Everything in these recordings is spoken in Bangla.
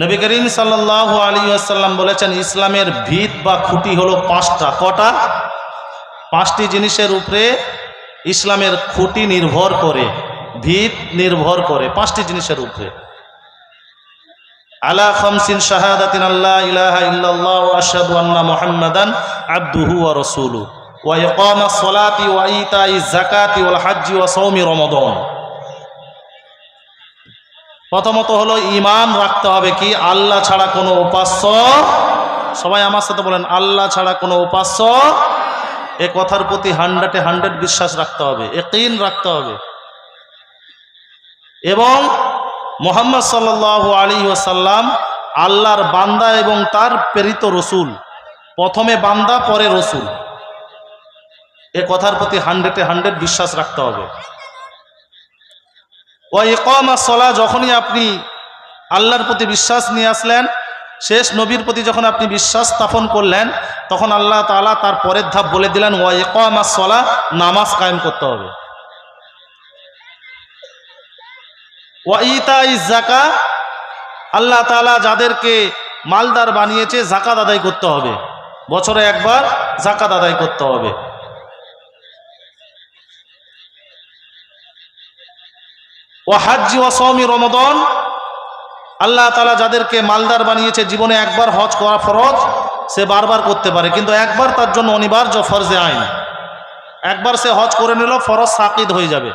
নবী করিম সাল্লাহ আলী আসাল্লাম বলেছেন, ইসলামের ভিত বা খুঁটি হলো পাঁচটা। কটা? পাঁচটি জিনিসের উপরে ইসলামের খুঁটি নির্ভর করে, ভিত নির্ভর করে পাঁচটি জিনিসের উপরে। আলা খমসিন শাহাদাতিন আল্লাহ ইলাহা ইল্লাল্লাহ আশহাদু আন্না মুহাম্মাদান আবদুহু ওয়া রাসূলু ওয়া ইকামাস সালাতি ওয়া ইতাইজ যাকাতি ওয়াল হাজ্জি ওয়া সাওমি রমাদান। প্রথমত হলো ইমান রাখতে হবে কি? আল্লাহ ছাড়া কোনো উপাস্য সবাই আমার সাথে বলেন, আল্লাহ ছাড়া কোনো উপাস্য এ কথার প্রতি হান্ড্রেডে হান্ড্রেড বিশ্বাস রাখতে হবে একিন রাখতে হবে। এবং মোহাম্মদ সাল্লাহ আলী ওসাল্লাম আল্লাহর বান্দা এবং তার প্রেরিত রসুল, প্রথমে বান্দা, পরে রসুল, এ কথার প্রতি হান্ড্রেডে হান্ড্রেড বিশ্বাস রাখতে হবে। ও সলা, যখনই আপনি আল্লাহর প্রতি বিশ্বাস নিয়ে আসলেন, শেষ নবীর প্রতি যখন আপনি বিশ্বাস স্থাপন করলেন, তখন আল্লাহ তালা তার পরের ধাপ বলে দিলেন, ওয়া ইকমা সলা নামাজ কায়েম করতে হবে। ওয়া ইতা জাকা আল্লাহ তালা যাদেরকে মালদার বানিয়েছে জাকাত আদায় করতে হবে। বছরে একবার জাকাত আদায় করতে হবে। ও হাজ্জি ও সৌমি রমদন। আল্লাহ তালা যাদেরকে মালদার বানিয়েছে, জীবনে একবার হজ করা ফরজ, সে বারবার করতে পারে। কিন্তু একবার তার জন্য অনিবার্য ফরজে আইন। একবার সে হজ করে নিল, ফরজ সাকিদ হয়ে যাবে।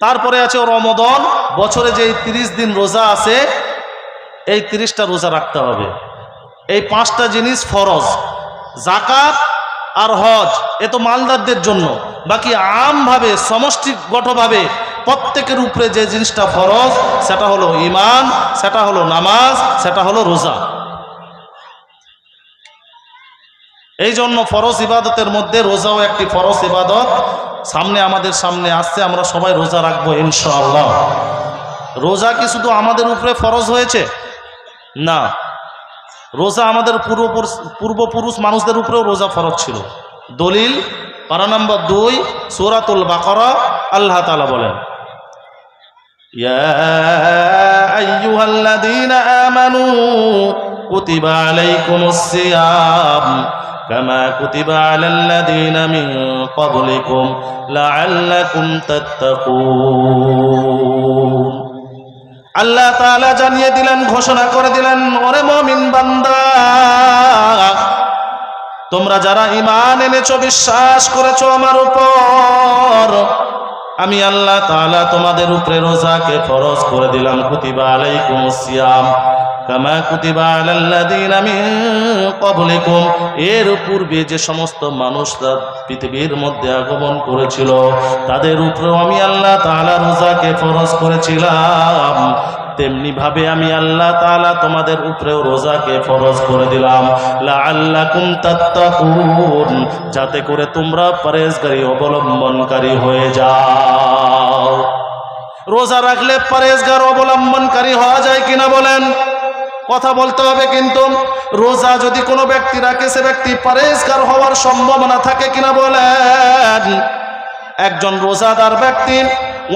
তারপরে আছে রমদন, বছরে যে তিরিশ দিন রোজা আছে, এই তিরিশটা রোজা রাখতে হবে। এই পাঁচটা জিনিস ফরজ। জাকাত আর হজ, এ তো মালদারদের জন্য। বাকি আমভাবে সমষ্টিগতভাবে প্রত্যেকের উপরে যে জিনিসটা ফরজ, সেটা হলো ইমান সেটা হলো নামাজ, সেটা হলো রোজা। এই জন্য ফরজ ইবাদতের মধ্যে রোজাও একটি ফরজ ইবাদত। সামনে আমাদের সামনে আসছে, আমরা সবাই রোজা রাখব ইনশাআল্লাহ। রোজা কি শুধু আমাদের উপরে ফরজ হয়েছে? না। রোজা আমাদের পূর্বপুরুষ পূর্বপুরুষ মানুষদের উপরেও রোজা ফরজ ছিল দলিল পারা নম্বর দুই সুরাতুল বাকরা আল্লাহ তালা বলেন يا أيها الذين آمنوا كتب عليكم الصيام كما كتب على الذين من قبلكم لعلكم تتقون আল্লাহ তাআলা জানিয়ে দিলেন, ঘোষণা করে দিলেন, ওরে মমিন বান্দা, তোমরা যারা ইমান এনেছ, বিশ্বাস করেছ আমার উপর, আমি আল্লাহ তাআলা তোমাদের উপরে রোজাকে ফরজ করে দিলাম। কুতিবা আলাইকুম সিয়াম। কামা কুতিবা আলাল্লাযীনা মিন ক্বাবলিকুম। এর পূর্বে যে সমস্ত মানুষরা পৃথিবীর মধ্যে আগমন করেছিল, তাদের উপরেও আমি আল্লাহ তাআলা রোজাকে ফরজ করেছিলাম। তেমনি ভাবে আমি আল্লাহ তাআলা তোমাদের উপরেও রোজাকে ফরজ করে দিলাম। লাআল্লাকুম তাত্তাকুন, যাতে করে তোমরা পরেজগারি অবলম্বনকারী হয়ে যাও। রোজা রাখলে পরেজগার অবলম্বনকারী হওয়া যায় কিনা বলেন? কথা বলতে হবে কিন্তু রোজা যদি কোনো ব্যক্তি রাখে, সে ব্যক্তি পরেজগার হওয়ার সম্ভাবনা থাকে কিনা বলেন। একজন রোজাদার ব্যক্তি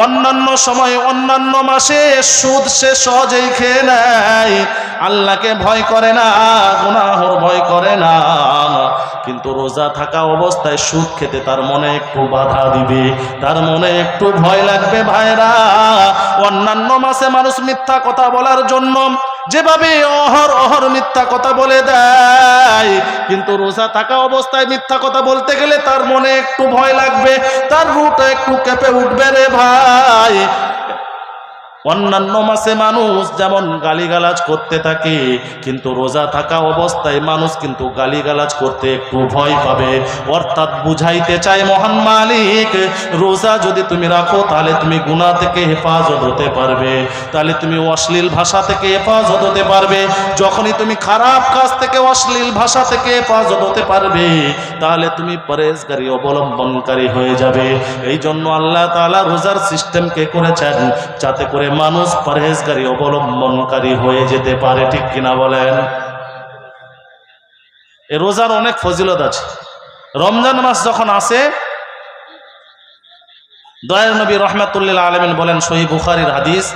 অন্যান্য সময়, অন্যান্য মাসে সুদ সে সহজেই খেয়ে নেয়। আল্লাহকে ভয় করে না, গুনাহর ভয় করে না। কিন্তু রোজা থাকা অবস্থায় সুদ খেতে তার মনে একটু বাধা দিবে, তার মনে একটু ভয় লাগবে ভাইরা। অন্যান্য মাসে মানুষ মিথ্যা কথা বলার জন্য যেভাবে অহর অহর মিথ্যা কথা বলে দেয়, কিন্তু রোজা থাকা অবস্থায় মিথ্যা কথা বলতে গেলে তার মনে একটু ভয় লাগবে, তার রুটা একটু কেঁপে উঠবে রে ভাই। অন্যান্য মাসে মানুষ যেমন গালিগালাজ করতে থাকে, কিন্তু রোজা থাকা অবস্থায় মানুষ কিন্তু গালিগালাজ করতে একটু ভয় পাবে। অর্থাৎ বুঝাইতে চায় মহান মালিক, রোজা যদি তুমি রাখো তাহলে তুমি গুণা থেকে হেফাজত হতে পারবে। তাহলে তুমি অশ্লীল ভাষা থেকে হেফাজত হতে পারবে। যখনই তুমি খারাপ কাজ থেকে অশ্লীল ভাষা থেকে হেফাজত হতে পারবে, তাহলে তুমি পরেজগারী অবলম্বনকারী হয়ে যাবে। এই জন্য আল্লাহ তাআলা রোজার সিস্টেমকে করেছেন, যাতে করে মানুষ পরহেজকারী অবলম্বনকারী হয়ে যেতে পারে, ঠিক কিনা বলেন? এ রোজার অনেক ফজিলত আছে। রমজান মাস যখন আসে, দয়াল নবী রহমাতুল্লিল আলমিন বলেন সহি বুখারির হাদিস